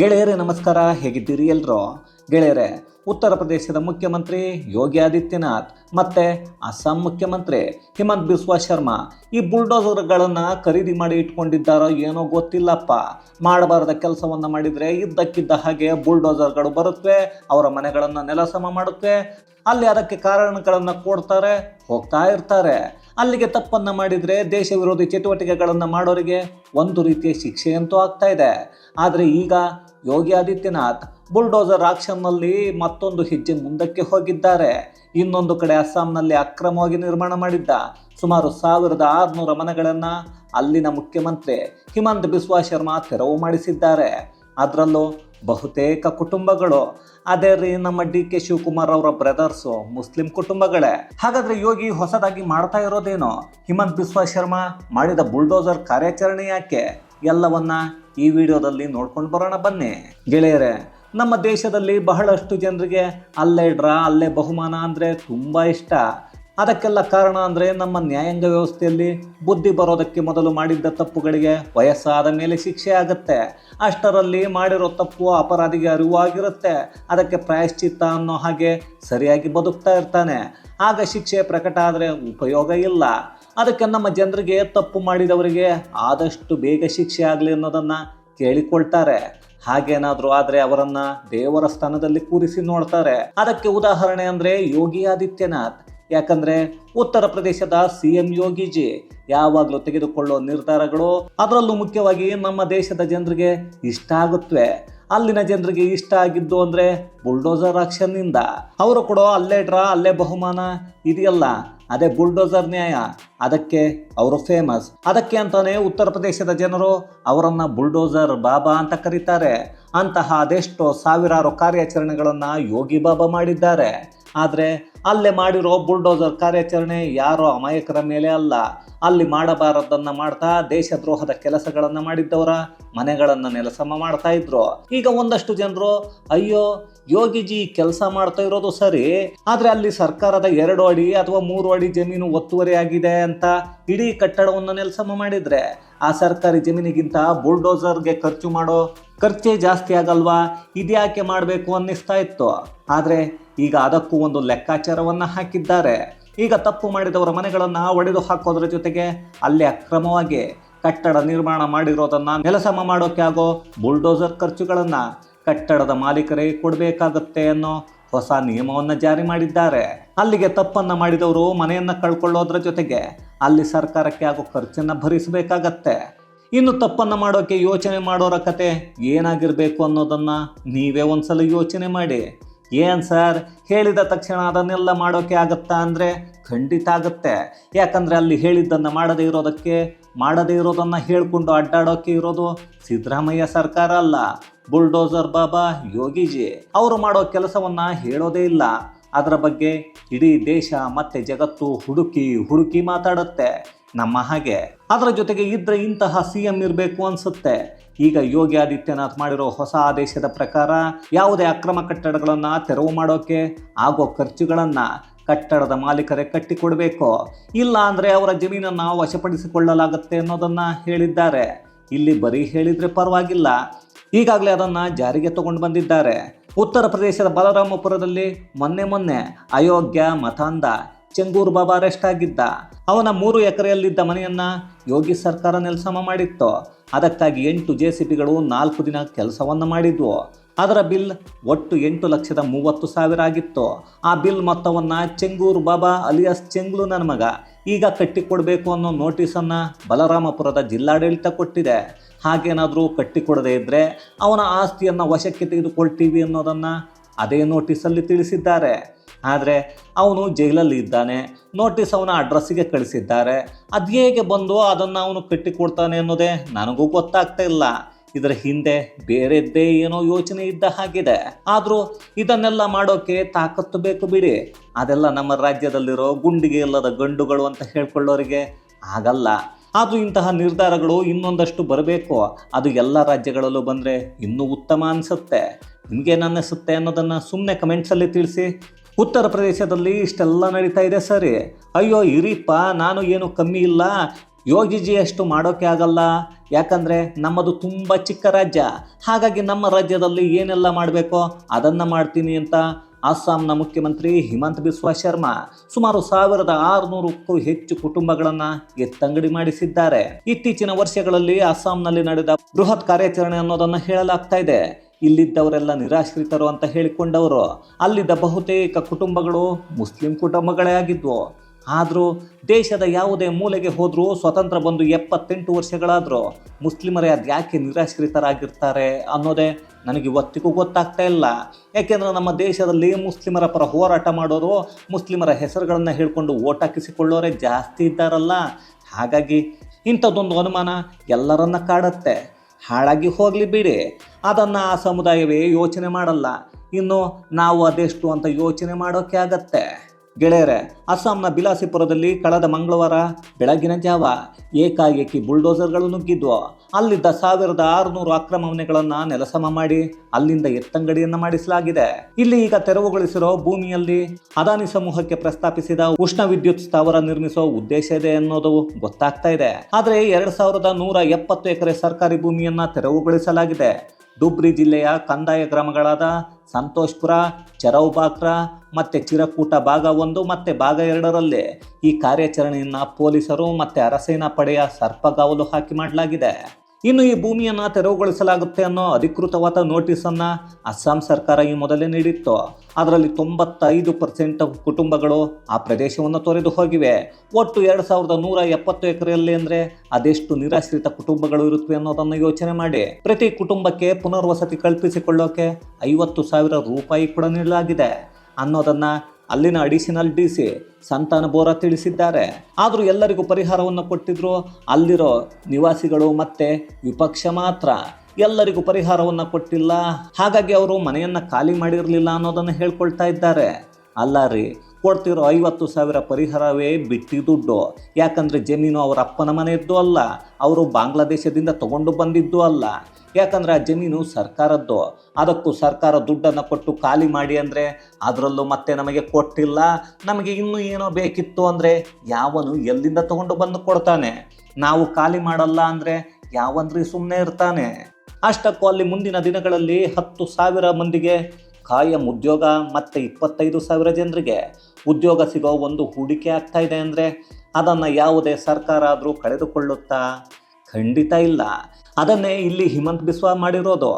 ಗೆಳೆಯರೇ, ನಮಸ್ಕಾರ. ಹೇಗಿದ್ದೀರಿ ಎಲ್ಲರೂ ಗೆಳೆಯರೇ, ಉತ್ತರ ಪ್ರದೇಶದ ಮುಖ್ಯಮಂತ್ರಿ ಯೋಗಿ ಆದಿತ್ಯನಾಥ್ ಮತ್ತೆ ಅಸ್ಸಾಂ ಮುಖ್ಯಮಂತ್ರಿ ಹಿಮಂತ್ ಬಿಸ್ವಾ ಶರ್ಮಾ ಈ ಬುಲ್ಡೋಸರ್ಗಳನ್ನು ಖರೀದಿ ಮಾಡಿ ಇಟ್ಕೊಂಡಿದ್ದಾರೋ ಏನೋ ಗೊತ್ತಿಲ್ಲಪ್ಪ. ಮಾಡಬಾರದ ಕೆಲಸವನ್ನು ಮಾಡಿದರೆ ಇದ್ದಕ್ಕಿದ್ದ ಹಾಗೆ ಬುಲ್ಡೋಸರ್ಗಳು ಬರುತ್ತವೆ ಅವರ ಮನೆಗಳನ್ನು ನೆಲಸಮ ಮಾಡುತ್ತವೆ ಅಲ್ಲಿ ಅದಕ್ಕೆ ಕಾರಣಗಳನ್ನು ಕೊಡ್ತಾರೆ, ಹೋಗ್ತಾ ಇರ್ತಾರೆ. ಅಲ್ಲಿಗೆ ತಪ್ಪನ್ನು ಮಾಡಿದರೆ ದೇಶ ವಿರೋಧಿ ಚಟುವಟಿಕೆಗಳನ್ನು ಮಾಡೋರಿಗೆ ಒಂದು ರೀತಿಯ ಶಿಕ್ಷೆಯಂತೂ ಆಗ್ತಾ ಇದೆ. ಆದರೆ ಈಗ ಯೋಗಿ ಆದಿತ್ಯನಾಥ್ ಬುಲ್ಡೋಸರ್ ಆಕ್ಷನ್ನಲ್ಲಿ ಮತ್ತೊಂದು ಹೆಜ್ಜೆ ಮುಂದಕ್ಕೆ ಹೋಗಿದ್ದಾರೆ. ಇನ್ನೊಂದು ಕಡೆ ಅಸ್ಸಾಂನಲ್ಲಿ ಅಕ್ರಮವಾಗಿ ನಿರ್ಮಾಣ ಮಾಡಿದ್ದ ಸುಮಾರು ಸಾವಿರದ ಆರುನೂರ ಮನೆಗಳನ್ನು ಅಲ್ಲಿನ ಮುಖ್ಯಮಂತ್ರಿ ಹಿಮಂತ್ ಬಿಸ್ವಾ ಶರ್ಮಾ ತೆರವು ಮಾಡಿಸಿದ್ದಾರೆ. ಅದರಲ್ಲೂ ಬಹುತೇಕ ಕುಟುಂಬಗಳು. ಅದೇ ರೀ ನಮ್ಮ ಡಿ ಕೆ ಶಿವಕುಮಾರ್ ಅವರ ಬ್ರದರ್ಸು ಮುಸ್ಲಿಂ ಕುಟುಂಬಗಳೇ. ಹಾಗಾದ್ರೆ ಯೋಗಿ ಹೊಸದಾಗಿ ಮಾಡ್ತಾ ಇರೋದೇನೋ? ಹಿಮಂತ್ ಬಿಸ್ವಾ ಶರ್ಮಾ ಮಾಡಿದ ಬುಲ್ಡೋಸರ್ ಕಾರ್ಯಾಚರಣೆ ಯಾಕೆ? ಎಲ್ಲವನ್ನ ಈ ವಿಡಿಯೋದಲ್ಲಿ ನೋಡ್ಕೊಂಡು ಬರೋಣ ಬನ್ನಿ. ಗೆಳೆಯರೇ, ನಮ್ಮ ದೇಶದಲ್ಲಿ ಬಹಳಷ್ಟು ಜನರಿಗೆ ಅಲ್ಲೇ ಡ್ರಾ, ಅಲ್ಲೇ ಬಹುಮಾನ ಅಂದರೆ ತುಂಬ ಇಷ್ಟ. ಅದಕ್ಕೆಲ್ಲ ಕಾರಣ ಅಂದರೆ ನಮ್ಮ ನ್ಯಾಯಾಂಗ ವ್ಯವಸ್ಥೆಯಲ್ಲಿ ಬುದ್ಧಿ ಬರೋದಕ್ಕೆ ಮೊದಲು ಮಾಡಿದ್ದ ತಪ್ಪುಗಳಿಗೆ ವಯಸ್ಸಾದ ಮೇಲೆ ಶಿಕ್ಷೆ ಆಗುತ್ತೆ. ಅಷ್ಟರಲ್ಲಿ ಮಾಡಿರೋ ತಪ್ಪು ಅಪರಾಧಿಗೆ ಅರಿವಾಗಿರುತ್ತೆ ಅದಕ್ಕೆ ಪ್ರಾಯಶ್ಚಿತ್ತ ಅನ್ನೋ ಹಾಗೆ ಸರಿಯಾಗಿ ಬದುಕ್ತಾ ಇರ್ತಾನೆ. ಆಗ ಶಿಕ್ಷೆ ಪ್ರಕಟ ಆದರೆ ಉಪಯೋಗ ಇಲ್ಲ. ಅದಕ್ಕೆ ನಮ್ಮ ಜನರಿಗೆ ತಪ್ಪು ಮಾಡಿದವರಿಗೆ ಆದಷ್ಟು ಬೇಗ ಶಿಕ್ಷೆ ಆಗಲಿ ಅನ್ನೋದನ್ನು ಕೇಳಿಕೊಳ್ತಾರೆ. ಹಾಗೇನಾದರೂ ಆದರೆ ಅವರನ್ನ ದೇವರ ಸ್ಥಾನದಲ್ಲಿ ಕೂರಿಸಿ ನೋಡ್ತಾರೆ. ಅದಕ್ಕೆ ಉದಾಹರಣೆ ಅಂದರೆ ಯೋಗಿ ಆದಿತ್ಯನಾಥ್. ಯಾಕಂದ್ರೆ ಉತ್ತರ ಪ್ರದೇಶದ ಸಿ ಎಂ ಯೋಗಿಜಿ ಯಾವಾಗಲೂ ತೆಗೆದುಕೊಳ್ಳೋ ನಿರ್ಧಾರಗಳು ಅದರಲ್ಲೂ ಮುಖ್ಯವಾಗಿ ನಮ್ಮ ದೇಶದ ಜನರಿಗೆ ಇಷ್ಟ ಆಗುತ್ತವೆ ಅಲ್ಲಿನ ಜನರಿಗೆ ಇಷ್ಟ ಆಗಿದ್ದು ಅಂದ್ರೆ ಬುಲ್ಡೋಸರ್ ಆಕ್ಷನ್ನಿಂದ ಅವರು ಕೊಡೋ ಅಲ್ಲೇ ಡ್ರಾ, ಅಲ್ಲೇ ಬಹುಮಾನ ಇದೆಯಲ್ಲ, ಅದೇ ಬುಲ್ಡೋಸರ್ ನ್ಯಾಯ. ಅದಕ್ಕೆ ಅವರು ಫೇಮಸ್ ಅದಕ್ಕೆ ಅಂತಾನೆ ಉತ್ತರ ಪ್ರದೇಶದ ಜನರು ಅವರನ್ನು ಬುಲ್ಡೋಸರ್ ಬಾಬಾ ಅಂತ ಕರೀತಾರೆ. ಅಂತಹ ಅದೆಷ್ಟೋ ಸಾವಿರಾರು ಕಾರ್ಯಾಚರಣೆಗಳನ್ನು ಯೋಗಿ ಬಾಬಾ ಮಾಡಿದ್ದಾರೆ. ಆದರೆ ಅಲ್ಲೇ ಮಾಡಿರೋ ಬುಲ್ಡೋಸರ್ ಕಾರ್ಯಾಚರಣೆ ಯಾರೋ ಅಮಾಯಕರ ಮೇಲೆ ಅಲ್ಲ. ಅಲ್ಲಿ ಮಾಡಬಾರದನ್ನ ಮಾಡ್ತಾ ದೇಶದ್ರೋಹದ ಕೆಲಸಗಳನ್ನು ಮಾಡಿದ್ದವರ ಮನೆಗಳನ್ನು ನೆಲಸಮ ಮಾಡ್ತಾ ಇದ್ರು. ಈಗ ಒಂದಷ್ಟು ಜನರು, ಅಯ್ಯೋ, ಯೋಗಿಜಿ ಕೆಲಸ ಮಾಡ್ತಾ ಇರೋದು ಸರಿ, ಆದರೆ ಅಲ್ಲಿ ಸರ್ಕಾರದ ಎರಡು ಅಡಿ ಅಥವಾ ಮೂರು ಅಡಿ ಜಮೀನು ಒತ್ತುವರಿ ಆಗಿದೆ ಅಂತ ಇಡೀ ಕಟ್ಟಡವನ್ನು ನೆಲಸಮ ಮಾಡಿದ್ರೆ, ಆ ಸರ್ಕಾರಿ ಜಮೀನಿಗಿಂತ ಬುಲ್ಡೋಸರ್ಗೆ ಖರ್ಚು ಮಾಡೋ ಖರ್ಚೇ ಜಾಸ್ತಿ ಆಗಲ್ವಾ? ಇದ್ಯಾಕೆ ಮಾಡಬೇಕು ಅನ್ನಿಸ್ತಾ ಇತ್ತು. ಆದರೆ ಈಗ ಅದಕ್ಕೂ ಒಂದು ಲೆಕ್ಕಾಚಾರವನ್ನು ಹಾಕಿದ್ದಾರೆ. ಈಗ ತಪ್ಪು ಮಾಡಿದವರ ಮನೆಗಳನ್ನು ಒಡೆದು ಹಾಕೋದ್ರ ಜೊತೆಗೆ ಅಲ್ಲಿ ಅಕ್ರಮವಾಗಿ ಕಟ್ಟಡ ನಿರ್ಮಾಣ ಮಾಡಿರೋದನ್ನು ನೆಲಸಮ ಮಾಡೋಕೆ ಆಗೋ ಬುಲ್ಡೋಸರ್ ಖರ್ಚುಗಳನ್ನು ಕಟ್ಟಡದ ಮಾಲೀಕರಿಗೆ ಕೊಡಬೇಕಾಗತ್ತೆ ಅನ್ನೋ ಹೊಸ ನಿಯಮವನ್ನು ಜಾರಿ ಮಾಡಿದ್ದಾರೆ. ಅಲ್ಲಿಗೆ ತಪ್ಪನ್ನು ಮಾಡಿದವರು ಮನೆಯನ್ನು ಕಳ್ಕೊಳ್ಳೋದ್ರ ಜೊತೆಗೆ ಅಲ್ಲಿ ಸರ್ಕಾರಕ್ಕೆ ಆಗೋ ಖರ್ಚನ್ನು ಭರಿಸಬೇಕಾಗತ್ತೆ. ಇನ್ನು ತಪ್ಪನ್ನು ಮಾಡೋಕ್ಕೆ ಯೋಚನೆ ಮಾಡೋರ ಕತೆ ಏನಾಗಿರಬೇಕು ಅನ್ನೋದನ್ನು ನೀವೇ ಒಂದ್ಸಲ ಯೋಚನೆ ಮಾಡಿ. ಏನ್ ಸರ್? ಹೇಳಿದ ತಕ್ಷಣ ಅದನ್ನೆಲ್ಲ ಮಾಡೋಕೆ ಆಗುತ್ತಾ ಅಂದರೆ ಖಂಡಿತ ಆಗುತ್ತೆ. ಯಾಕಂದರೆ ಅಲ್ಲಿ ಹೇಳಿದ್ದನ್ನು ಮಾಡದೇ ಇರೋದಕ್ಕೆ, ಮಾಡದೇ ಇರೋದನ್ನು ಹೇಳಿಕೊಂಡು ಅಡ್ಡಾಡೋಕ್ಕೆ ಇರೋದು ಸಿದ್ದರಾಮಯ್ಯ ಸರ್ಕಾರ ಅಲ್ಲ. ಬುಲ್ಡೋಸರ್ ಬಾಬಾ ಯೋಗಿಜಿ. ಅವರು ಮಾಡೋ ಕೆಲಸವನ್ನು ಹೇಳೋದೇ ಇಲ್ಲ. ಅದರ ಬಗ್ಗೆ ಇಡೀ ದೇಶ ಮತ್ತೆ ಜಗತ್ತು ಹುಡುಕಿ ಹುಡುಕಿ ಮಾತಾಡುತ್ತೆ. ನಮ್ಮ ಹಾಗೆ. ಅದರ ಜೊತೆಗೆ ಇದ್ದರೆ ಇಂತಹ ಸಿ ಎಂ ಇರಬೇಕು ಅನ್ಸುತ್ತೆ. ಈಗ ಯೋಗಿ ಆದಿತ್ಯನಾಥ್ ಮಾಡಿರೋ ಹೊಸ ಆದೇಶದ ಪ್ರಕಾರ ಯಾವುದೇ ಅಕ್ರಮ ಕಟ್ಟಡಗಳನ್ನು ತೆರವು ಮಾಡೋಕೆ ಆಗೋ ಖರ್ಚುಗಳನ್ನು ಕಟ್ಟಡದ ಮಾಲೀಕರೇ ಕಟ್ಟಿಕೊಡಬೇಕು. ಇಲ್ಲ ಅಂದರೆ ಅವರ ಜಮೀನನ್ನು ವಶಪಡಿಸಿಕೊಳ್ಳಲಾಗುತ್ತೆ ಅನ್ನೋದನ್ನು ಹೇಳಿದ್ದಾರೆ. ಇಲ್ಲಿ ಬರೀ ಹೇಳಿದರೆ ಪರವಾಗಿಲ್ಲ. ಈಗಾಗಲೇ ಅದನ್ನು ಜಾರಿಗೆ ತಗೊಂಡು ಬಂದಿದ್ದಾರೆ. ಉತ್ತರ ಪ್ರದೇಶದ ಬಲರಾಮಪುರದಲ್ಲಿ ಮೊನ್ನೆ ಮೊನ್ನೆ ಅಯೋಗ್ಯ ಮತಾಂಧ ಚೆಂಗೂರು ಬಾಬಾ ಅರೆಸ್ಟ್ ಆಗಿದ್ದ. ಅವನ ಮೂರು ಎಕರೆಯಲ್ಲಿದ್ದ ಮನೆಯನ್ನ ಯೋಗಿ ಸರ್ಕಾರ ನೆಲಸಮ ಮಾಡಿತ್ತು. ಅದಕ್ಕಾಗಿ ಎಂಟು ಜೆ ಸಿ ಪಿಗಳು ನಾಲ್ಕು ದಿನ ಕೆಲಸವನ್ನು ಮಾಡಿದ್ವು. ಅದರ ಬಿಲ್ ಒಟ್ಟು ಎಂಟು ಲಕ್ಷದ ಮೂವತ್ತು ಸಾವಿರ ಆಗಿತ್ತು. ಆ ಬಿಲ್ ಮೊತ್ತವನ್ನು ಚೆಂಗೂರು ಬಾಬಾ ಅಲಿಯಾಸ್ ಚೆಂಗ್ಲು ನನ್ನ ಮಗ ಈಗ ಕಟ್ಟಿಕೊಡಬೇಕು ಅನ್ನೋ ನೋಟಿಸನ್ನು ಬಲರಾಮಪುರದ ಜಿಲ್ಲಾಡಳಿತ ಕೊಟ್ಟಿದೆ. ಹಾಗೇನಾದರೂ ಕಟ್ಟಿಕೊಡದೇ ಇದ್ದರೆ ಅವನ ಆಸ್ತಿಯನ್ನು ವಶಕ್ಕೆ ತೆಗೆದುಕೊಳ್ತೀವಿ ಅನ್ನೋದನ್ನು ಅದೇ ನೋಟಿಸಲ್ಲಿ ತಿಳಿಸಿದ್ದಾರೆ. ಆದರೆ ಅವನು ಜೈಲಲ್ಲಿ ಇದ್ದಾನೆ. ನೋಟಿಸ್ ಅವನ ಅಡ್ರೆಸ್ಸಿಗೆ ಕಳಿಸಿದ್ದಾರೆ. ಅದು ಹೇಗೆ ಬಂದು ಅದನ್ನು ಅವನು ಕಟ್ಟಿಕೊಡ್ತಾನೆ ಅನ್ನೋದೇ ನನಗೂ ಗೊತ್ತಾಗ್ತಾ ಇಲ್ಲ. ಇದರ ಹಿಂದೆ ಬೇರೆದ್ದೇ ಏನೋ ಯೋಚನೆ ಇದ್ದ ಹಾಗಿದೆ. ಆದರೂ ಇದನ್ನೆಲ್ಲ ಮಾಡೋಕೆ ತಾಕತ್ತು ಬೇಕು ಬಿಡಿ. ಅದೆಲ್ಲ ನಮ್ಮ ರಾಜ್ಯದಲ್ಲಿರೋ ಗುಂಡಿಗೆ ಇಲ್ಲದ ಗಂಡುಗಳು ಅಂತ ಹೇಳ್ಕೊಳ್ಳೋರಿಗೆ ಆಗಲ್ಲ. ಆದರೂ ಇಂತಹ ನಿರ್ಧಾರಗಳು ಇನ್ನೊಂದಷ್ಟು ಬರಬೇಕು. ಅದು ಎಲ್ಲ ರಾಜ್ಯಗಳಲ್ಲೂ ಬಂದರೆ ಇನ್ನೂ ಉತ್ತಮ ಅನಿಸುತ್ತೆ. ನಿಮಗೇನು ಅನ್ನಿಸುತ್ತೆ ಅನ್ನೋದನ್ನು ಸುಮ್ಮನೆ ಕಮೆಂಟ್ಸಲ್ಲಿ ತಿಳಿಸಿ. ಉತ್ತರ ಪ್ರದೇಶದಲ್ಲಿ ಇಷ್ಟೆಲ್ಲ ನಡೀತಾ ಇದೆ ಸರಿ. ಅಯ್ಯೋ, ಇರಿಪ್ಪ, ನಾನು ಏನು ಕಮ್ಮಿ ಇಲ್ಲ. ಯೋಗಿಜಿ ಅಷ್ಟು ಮಾಡೋಕೆ ಆಗಲ್ಲ. ಯಾಕಂದರೆ ನಮ್ಮದು ತುಂಬ ಚಿಕ್ಕ ರಾಜ್ಯ. ಹಾಗಾಗಿ ನಮ್ಮ ರಾಜ್ಯದಲ್ಲಿ ಏನೆಲ್ಲ ಮಾಡಬೇಕೋ ಅದನ್ನು ಮಾಡ್ತೀನಿ ಅಂತ ಅಸ್ಸಾಂನ ಮುಖ್ಯಮಂತ್ರಿ ಹಿಮಂತ್ ಬಿಸ್ವಾ ಶರ್ಮಾ ಸುಮಾರು ಸಾವಿರದ ಆರುನೂರಕ್ಕೂ ಹೆಚ್ಚು ಕುಟುಂಬಗಳನ್ನು ಎತ್ತಂಗಡಿ ಮಾಡಿಸಿದ್ದಾರೆ. ಇತ್ತೀಚಿನ ವರ್ಷಗಳಲ್ಲಿ ಅಸ್ಸಾಂನಲ್ಲಿ ನಡೆದ ಬೃಹತ್ ಕಾರ್ಯಾಚರಣೆ ಅನ್ನೋದನ್ನು ಹೇಳಲಾಗ್ತಾ ಇದೆ. ಇಲ್ಲಿದ್ದವರೆಲ್ಲ ನಿರಾಶ್ರಿತರು ಅಂತ ಹೇಳಿಕೊಂಡವರು. ಅಲ್ಲಿದ್ದ ಬಹುತೇಕ ಕುಟುಂಬಗಳು ಮುಸ್ಲಿಂ ಕುಟುಂಬಗಳೇ ಆಗಿದ್ವು. ಆದರೂ ದೇಶದ ಯಾವುದೇ ಮೂಲೆಗೆ ಹೋದರೂ ಸ್ವತಂತ್ರ ಬಂದು ಎಪ್ಪತ್ತೆಂಟು ವರ್ಷಗಳಾದರೂ ಮುಸ್ಲಿಮರೇ ಅದು ಯಾಕೆ ನಿರಾಶ್ರಿತರಾಗಿರ್ತಾರೆ ಅನ್ನೋದೇ ನನಗೆ ಇವತ್ತಿಗೂ ಗೊತ್ತಾಗ್ತಾ ಇಲ್ಲ. ಯಾಕೆಂದರೆ ನಮ್ಮ ದೇಶದಲ್ಲಿ ಮುಸ್ಲಿಮರ ಪರ ಹೋರಾಟ ಮಾಡೋರು ಮುಸ್ಲಿಮರ ಹೆಸರುಗಳನ್ನು ಹೇಳಿಕೊಂಡು ಓಟ್ ಹಾಕಿಸಿಕೊಳ್ಳೋರೇ ಜಾಸ್ತಿ ಇದ್ದಾರಲ್ಲ. ಹಾಗಾಗಿ ಇಂಥದ್ದೊಂದು ಅನುಮಾನ ಎಲ್ಲರನ್ನ ಕಾಡುತ್ತೆ. ಹಾಳಾಗಿ ಹೋಗಲಿ ಬಿಡಿ. ಅದನ್ನು ಆ ಸಮುದಾಯವೇ ಯೋಚನೆ ಮಾಡಲ್ಲ. ಇನ್ನು ನಾವು ಅದೆಷ್ಟು ಅಂತ ಯೋಚನೆ ಮಾಡೋಕ್ಕೆ ಆಗತ್ತೆ? ಗೆಳೆಯರೆ, ಅಸ್ಸಾಂನ ಬಿಲಾಸಿಪುರದಲ್ಲಿ ಕಳೆದ ಮಂಗಳವಾರ ಬೆಳಗಿನ ಜಾವ ಏಕಾಏಕಿ ಬುಲ್ಡೋಸರ್ಗಳು ನುಗ್ಗಿದ್ವು. ಅಲ್ಲಿದ್ದ ಸಾವಿರದ ಆರುನೂರು ಅಕ್ರಮ ಮನೆಗಳನ್ನು ನೆಲಸಮ ಮಾಡಿ ಅಲ್ಲಿಂದ ಎತ್ತಂಗಡಿಯನ್ನು ಮಾಡಿಸಲಾಗಿದೆ. ಇಲ್ಲಿ ಈಗ ತೆರವುಗೊಳಿಸಿರೋ ಭೂಮಿಯಲ್ಲಿ ಅದಾನಿ ಸಮೂಹಕ್ಕೆ ಪ್ರಸ್ತಾಪಿಸಿದ ಉಷ್ಣ ವಿದ್ಯುತ್ ಸ್ಥಾವರ ನಿರ್ಮಿಸೋ ಉದ್ದೇಶ ಇದೆ ಅನ್ನೋದು ಗೊತ್ತಾಗ್ತಾ ಇದೆ. ಆದರೆ ಎರಡ್ ಸಾವಿರದ ನೂರ ಎಪ್ಪತ್ತು ಎಕರೆ ಸರ್ಕಾರಿ ಭೂಮಿಯನ್ನ ತೆರವುಗೊಳಿಸಲಾಗಿದೆ. ಡುಬ್ರಿ ಜಿಲ್ಲೆಯ ಕಂದಾಯ ಗ್ರಾಮಗಳಾದ ಸಂತೋಷ್ಪುರ ಚರೌಬಾಕ್ರ ಮತ್ತು ಚಿರಕೂಟ ಭಾಗ ಒಂದು ಮತ್ತು ಭಾಗ ಎರಡರಲ್ಲಿ ಈ ಕಾರ್ಯಾಚರಣೆಯನ್ನು ಪೊಲೀಸರು ಮತ್ತು ಅರಸೇನಾ ಪಡೆಯ ಸರ್ಪಗಾವಲು ಹಾಕಿ ಮಾಡಲಾಗಿದೆ. ಇನ್ನು ಈ ಭೂಮಿಯನ್ನು ತೆರವುಗೊಳಿಸಲಾಗುತ್ತೆ ಅನ್ನೋ ಅಧಿಕೃತವಾದ ನೋಟಿಸನ್ನು ಅಸ್ಸಾಂ ಸರ್ಕಾರ ಈ ಮೊದಲೇ ನೀಡಿತ್ತು. ಅದರಲ್ಲಿ ತೊಂಬತ್ತೈದು ಪರ್ಸೆಂಟ್ ಕುಟುಂಬಗಳು ಆ ಪ್ರದೇಶವನ್ನು ತೊರೆದು ಹೋಗಿವೆ. ಒಟ್ಟು ಎರಡು ಸಾವಿರದ ನೂರ ಎಪ್ಪತ್ತು ಎಕರೆಯಲ್ಲಿ ಅಂದರೆ ಅದೆಷ್ಟು ನಿರಾಶ್ರಿತ ಕುಟುಂಬಗಳು ಇರುತ್ತವೆ ಅನ್ನೋದನ್ನು ಯೋಚನೆ ಮಾಡಿ. ಪ್ರತಿ ಕುಟುಂಬಕ್ಕೆ ಪುನರ್ವಸತಿ ಕಲ್ಪಿಸಿಕೊಳ್ಳೋಕೆ ಐವತ್ತು ಸಾವಿರ ರೂಪಾಯಿ ಕೂಡ ನೀಡಲಾಗಿದೆ. ಅನ್ನೋದನ್ನು ಅಲ್ಲಿನ ಅಡಿಷನಲ್ ಡಿ ಸಿ ಸಂತಾನ ಬೋರಾ ತಿಳಿಸಿದ್ದಾರೆ. ಆದರೂ ಎಲ್ಲರಿಗೂ ಪರಿಹಾರವನ್ನು ಕೊಟ್ಟಿದ್ರು. ಅಲ್ಲಿರೋ ನಿವಾಸಿಗಳು ಮತ್ತೆ ವಿಪಕ್ಷ ಮಾತ್ರ ಎಲ್ಲರಿಗೂ ಪರಿಹಾರವನ್ನು ಕೊಟ್ಟಿಲ್ಲ. ಹಾಗಾಗಿ ಅವರು ಮನೆಯನ್ನು ಖಾಲಿ ಮಾಡಿರಲಿಲ್ಲ ಅನ್ನೋದನ್ನು ಹೇಳ್ಕೊಳ್ತಾ ಇದ್ದಾರೆ. ಅಲ್ಲ ರೀ ಕೊಡ್ತಿರೋ ಐವತ್ತು ಸಾವಿರ ಪರಿಹಾರವೇ ಬಿಟ್ಟಿ ದುಡ್ಡು. ಯಾಕಂದರೆ ಜಮೀನು ಅವರ ಅಪ್ಪನ ಮನೆಯದ್ದು ಅಲ್ಲ, ಅವರು ಬಾಂಗ್ಲಾದೇಶದಿಂದ ತಗೊಂಡು ಬಂದಿದ್ದು ಅಲ್ಲ. ಯಾಕಂದರೆ ಆ ಜಮೀನು ಸರ್ಕಾರದ್ದು. ಅದಕ್ಕೂ ಸರ್ಕಾರ ದುಡ್ಡನ್ನು ಕೊಟ್ಟು ಖಾಲಿ ಮಾಡಿ ಅಂದರೆ ಅದರಲ್ಲೂ ಮತ್ತೆ ನಮಗೆ ಕೊಟ್ಟಿಲ್ಲ. ನಮಗೆ ಇನ್ನೂ ಏನೋ ಬೇಕಿತ್ತು ಅಂದರೆ ಯಾವನು ಎಲ್ಲಿಂದ ತಗೊಂಡು ಬಂದು ಕೊಡ್ತಾನೆ. ನಾವು ಖಾಲಿ ಮಾಡಲ್ಲ ಅಂದರೆ ಯಾವಂದ್ರೆ ಸುಮ್ಮನೆ ಇರ್ತಾನೆ. ಅಷ್ಟಕ್ಕೂ ಅಲ್ಲಿ ಮುಂದಿನ ದಿನಗಳಲ್ಲಿ ಹತ್ತು ಸಾವಿರ ಮಂದಿಗೆ ಕಾಯಂ ಉದ್ಯೋಗ ಮತ್ತು ಇಪ್ಪತ್ತೈದು ಸಾವಿರ ಜನರಿಗೆ ಉದ್ಯೋಗ ಸಿಗೋ ಒಂದು ಹೂಡಿಕೆ ಆಗ್ತಾ ಇದೆ ಅಂದರೆ ಅದನ್ನು ಯಾವುದೇ ಸರ್ಕಾರ ಆದರೂ ಕಳೆದುಕೊಳ್ಳುತ್ತಾ? ಖಂಡಿತ ಇಲ್ಲ. ಅದನ್ನೇ ಇಲ್ಲಿ ಹಿಮಂತ್ ಬಿಸ್ವಾ ಮಾಡಿರೋದು.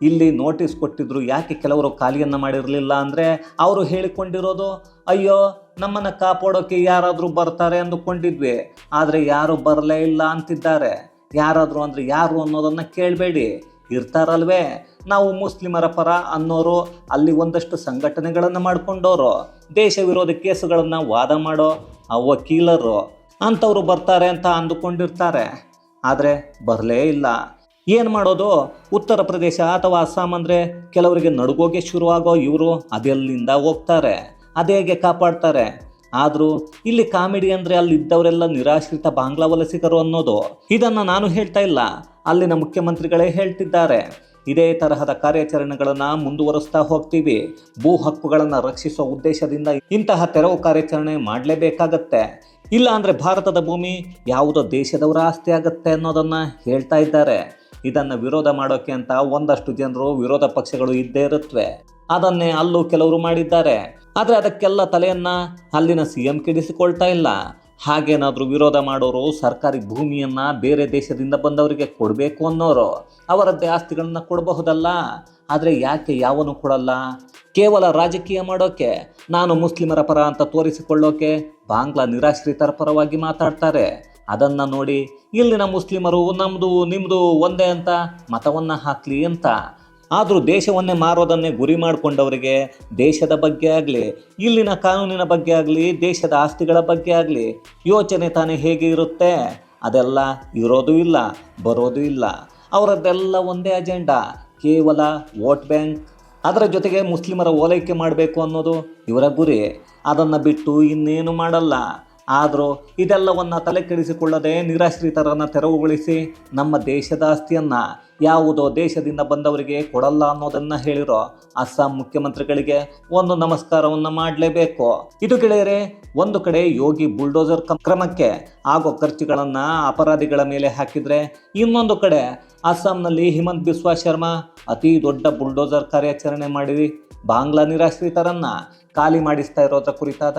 ಇಲ್ಲಿ ನೋಟಿಸ್ ಕೊಟ್ಟಿದ್ರು ಯಾಕೆ ಕೆಲವರು ಖಾಲಿಯನ್ನು ಮಾಡಿರಲಿಲ್ಲ ಅಂದರೆ ಅವರು ಹೇಳಿಕೊಂಡಿರೋದು, ಅಯ್ಯೋ, ನಮ್ಮನ್ನು ಕಾಪಾಡೋಕ್ಕೆ ಯಾರಾದರೂ ಬರ್ತಾರೆ ಅಂದುಕೊಂಡಿದ್ವಿ. ಆದರೆ ಯಾರು ಬರಲೇ ಇಲ್ಲ ಅಂತಿದ್ದಾರೆ. ಯಾರಾದರೂ ಅಂದರೆ ಯಾರು ಅನ್ನೋದನ್ನು ಕೇಳಬೇಡಿ. ಇರ್ತಾರಲ್ವೇ? ನಾವು ಮುಸ್ಲಿಮರ ಪರ ಅನ್ನೋರು ಅಲ್ಲಿ ಒಂದಷ್ಟು ಸಂಘಟನೆಗಳನ್ನು ಮಾಡ್ಕೊಂಡವರು ದೇಶ ವಿರೋಧ ಕೇಸುಗಳನ್ನು ವಾದ ಮಾಡೋ ಆ ವಕೀಲರು. ಅಂಥವ್ರು ಬರ್ತಾರೆ ಅಂತ ಅಂದುಕೊಂಡಿರ್ತಾರೆ. ಆದರೆ ಬರಲೇ ಇಲ್ಲ. ಏನು ಮಾಡೋದು? ಉತ್ತರ ಪ್ರದೇಶ ಅಥವಾ ಅಸ್ಸಾಂ ಅಂದರೆ ಕೆಲವರಿಗೆ ನಡುಗೋಗೆ ಶುರುವಾಗೋ ಇವರು ಅದೆಲ್ಲಿಂದ ಹೋಗ್ತಾರೆ. ಅದೇಗೆ ಕಾಪಾಡ್ತಾರೆ. ಆದರೂ ಇಲ್ಲಿ ಕಾಮಿಡಿ ಅಂದರೆ ಅಲ್ಲಿದ್ದವರೆಲ್ಲ ನಿರಾಶ್ರಿತ ಬಾಂಗ್ಲಾ ವಲಸಿಗರು ಅನ್ನೋದು. ಇದನ್ನು ನಾನು ಹೇಳ್ತಾ ಇಲ್ಲ. ಅಲ್ಲಿನ ಮುಖ್ಯಮಂತ್ರಿಗಳೇ ಹೇಳ್ತಿದ್ದಾರೆ. ಇದೇ ತರಹದ ಕಾರ್ಯಾಚರಣೆಗಳನ್ನು ಮುಂದುವರಿಸ್ತಾ ಹೋಗ್ತೀವಿ. ಭೂ ಹಕ್ಕುಗಳನ್ನು ರಕ್ಷಿಸುವ ಉದ್ದೇಶದಿಂದ ಇಂತಹ ತೆರವು ಕಾರ್ಯಾಚರಣೆ ಮಾಡಲೇಬೇಕಾಗತ್ತೆ. ಇಲ್ಲ ಅಂದರೆ ಭಾರತದ ಭೂಮಿ ಯಾವುದೋ ದೇಶದವರ ಆಸ್ತಿ ಆಗತ್ತೆ ಅನ್ನೋದನ್ನು ಹೇಳ್ತಾ ಇದ್ದಾರೆ. ಇದನ್ನು ವಿರೋಧ ಮಾಡೋಕೆ ಅಂತ ಒಂದಷ್ಟು ಜನರು ವಿರೋಧ ಪಕ್ಷಗಳು ಇದ್ದೇ ಇರುತ್ತವೆ ಅದನ್ನೇ ಅಲ್ಲೂ ಕೆಲವರು ಮಾಡಿದ್ದಾರೆ. ಆದರೆ ಅದಕ್ಕೆಲ್ಲ ತಲೆಯನ್ನು ಅಲ್ಲಿನ ಸಿ ಎಂ ಕೆಡಿಸಿಕೊಳ್ತಾ ಇಲ್ಲ. ಹಾಗೇನಾದರೂ ವಿರೋಧ ಮಾಡೋರು ಸರ್ಕಾರಿ ಭೂಮಿಯನ್ನು ಬೇರೆ ದೇಶದಿಂದ ಬಂದವರಿಗೆ ಕೊಡಬೇಕು ಅನ್ನೋರು. ಅವರದ್ದೇ ಆಸ್ತಿಗಳನ್ನು ಕೊಡಬಹುದಲ್ಲ? ಆದರೆ ಯಾಕೆ ಯಾವನು ಕೊಡಲ್ಲ? ಕೇವಲ ರಾಜಕೀಯ ಮಾಡೋಕೆ, ನಾನು ಮುಸ್ಲಿಮರ ಪರ ಅಂತ ತೋರಿಸಿಕೊಳ್ಳೋಕೆ ಬಾಂಗ್ಲಾ ನಿರಾಶ್ರಿತರ ಪರವಾಗಿ ಮಾತಾಡ್ತಾರೆ. ಅದನ್ನು ನೋಡಿ ಇಲ್ಲಿನ ಮುಸ್ಲಿಮರು ನಮ್ಮದು ನಿಮ್ಮದು ಒಂದೇ ಅಂತ ಮತವನ್ನು ಹಾಕಲಿ ಅಂತ. ಆದರೂ ದೇಶವನ್ನೇ ಮಾರೋದನ್ನೇ ಗುರಿ ಮಾಡಿಕೊಂಡವರಿಗೆ ದೇಶದ ಬಗ್ಗೆ ಆಗಲಿ, ಇಲ್ಲಿನ ಕಾನೂನಿನ ಬಗ್ಗೆ ಆಗಲಿ, ದೇಶದ ಆಸ್ತಿಗಳ ಬಗ್ಗೆ ಆಗಲಿ ಯೋಚನೆ ತಾನೇ ಹೇಗೆ ಇರುತ್ತೆ? ಅದೆಲ್ಲ ಇರೋದು ಇಲ್ಲ, ಬರೋದು ಇಲ್ಲ. ಅವರದ್ದೆಲ್ಲ ಒಂದೇ ಅಜೆಂಡಾ, ಕೇವಲ ವೋಟ್ ಬ್ಯಾಂಕ್. ಅದರ ಜೊತೆಗೆ ಮುಸ್ಲಿಮರ ಓಲೈಕೆ ಮಾಡಬೇಕು ಅನ್ನೋದು ಇವರ ಗುರಿ. ಅದನ್ನು ಬಿಟ್ಟು ಇನ್ನೇನು ಮಾಡಲ್ಲ. ಆದರೂ ಇದೆಲ್ಲವನ್ನು ತಲೆ ಕೆಡಿಸಿಕೊಳ್ಳದೆ ನಿರಾಶ್ರಿತರನ್ನು ತೆರವುಗೊಳಿಸಿ ನಮ್ಮ ದೇಶದ ಆಸ್ತಿಯನ್ನು ಯಾವುದೋ ದೇಶದಿಂದ ಬಂದವರಿಗೆ ಕೊಡಲ್ಲ ಅನ್ನೋದನ್ನು ಹೇಳಿರೋ ಅಸ್ಸಾಂ ಮುಖ್ಯಮಂತ್ರಿಗಳಿಗೆ ಒಂದು ನಮಸ್ಕಾರವನ್ನು ಮಾಡಲೇಬೇಕು. ಇದು ಗೆಳೆಯರೆ, ಒಂದು ಕಡೆ ಯೋಗಿ ಬುಲ್ಡೋಸರ್ ಕ್ರಮಕ್ಕೆ ಆಗೋ ಖರ್ಚುಗಳನ್ನು ಅಪರಾಧಿಗಳ ಮೇಲೆ ಹಾಕಿದರೆ ಇನ್ನೊಂದು ಕಡೆ ಅಸ್ಸಾಂನಲ್ಲಿ ಹಿಮಂತ್ ಬಿಸ್ವಾ ಶರ್ಮಾ ಅತಿ ದೊಡ್ಡ ಬುಲ್ಡೋಸರ್ ಕಾರ್ಯಾಚರಣೆ ಮಾಡಿ ಬಾಂಗ್ಲಾ ನಿರಾಶ್ರಿತರನ್ನು ಖಾಲಿ ಮಾಡಿಸ್ತಾ ಇರೋದ್ರ ಕುರಿತಾದ